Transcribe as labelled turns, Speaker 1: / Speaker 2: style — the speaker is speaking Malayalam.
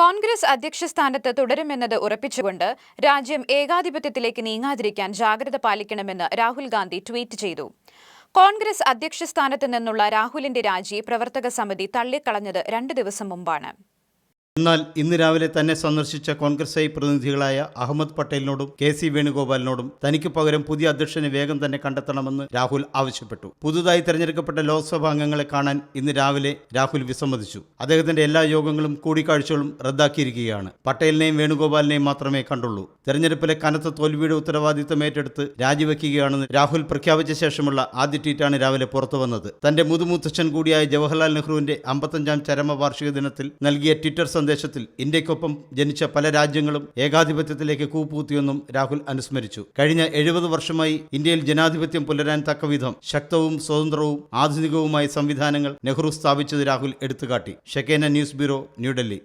Speaker 1: കോൺഗ്രസ് അധ്യക്ഷ സ്ഥാനത്ത് തുടരുമെന്നത് ഉറപ്പിച്ചുകൊണ്ട് രാജ്യം ഏകാധിപത്യത്തിലേക്ക് നീങ്ങാതിരിക്കാൻ ജാഗ്രത പാലിക്കണമെന്ന് രാഹുൽ ഗാന്ധി ട്വീറ്റ് ചെയ്തു. കോൺഗ്രസ് അധ്യക്ഷ സ്ഥാനത്ത് നിന്നുള്ള രാഹുലിന്റെ രാജി പ്രവർത്തക സമിതി തള്ളിക്കളഞ്ഞത് രണ്ട് ദിവസം മുമ്പാണ്.
Speaker 2: എന്നാൽ ഇന്ന് രാവിലെ തന്നെ സന്ദർശിച്ച കോൺഗ്രസ് ഐ പ്രതിനിധികളായ അഹമ്മദ് പട്ടേലിനോടും കെ സി വേണുഗോപാലിനോടും തനിക്ക് പകരം പുതിയ അധ്യക്ഷനെ വേഗം തന്നെ കണ്ടെത്തണമെന്ന് രാഹുൽ ആവശ്യപ്പെട്ടു. പുതുതായി തെരഞ്ഞെടുക്കപ്പെട്ട ലോക്സഭാ അംഗങ്ങളെ കാണാൻ ഇന്ന് രാവിലെ രാഹുൽ വിസമ്മതിച്ചു. അദ്ദേഹത്തിന്റെ എല്ലാ യോഗങ്ങളും കൂടിക്കാഴ്ചകളും റദ്ദാക്കിയിരിക്കുകയാണ്. പട്ടേലിനെയും വേണുഗോപാലിനെയും മാത്രമേ കണ്ടുള്ളൂ. തെരഞ്ഞെടുപ്പിലെ കനത്ത തോൽവിയുടെ ഉത്തരവാദിത്തം ഏറ്റെടുത്ത് രാജിവെക്കുകയാണെന്ന് രാഹുൽ പ്രഖ്യാപിച്ച ശേഷമുള്ള ആദ്യ ട്വീറ്റാണ് രാവിലെ പുറത്തുവന്നത്. തന്റെ മുതുമുത്തച്ഛൻ കൂടിയായ ജവഹർലാൽ നെഹ്റുവിന്റെ അമ്പത്തഞ്ചാം ചരമവാർഷിക ദിനത്തിൽ നൽകിയ ട്വിറ്റർ സന്ദേശത്തിൽ ഇന്ത്യക്കൊപ്പം ജനിച്ച പല രാജ്യങ്ങളും ഏകാധിപത്യത്തിലേക്ക് കൂപ്പൂത്തിയെന്നും രാഹുൽ അനുസ്മരിച്ചു. കഴിഞ്ഞ എഴുപത് വർഷമായി ഇന്ത്യയിൽ ജനാധിപത്യം പുലരാൻ തക്കവിധം ശക്തവും സ്വതന്ത്രവും ആധുനികവുമായ സംവിധാനങ്ങൾ നെഹ്റു സ്ഥാപിച്ചത് രാഹുൽ എടുത്തുകാട്ടി. ഷെക്കേന ന്യൂസ് ബ്യൂറോ ന്യൂഡൽഹി.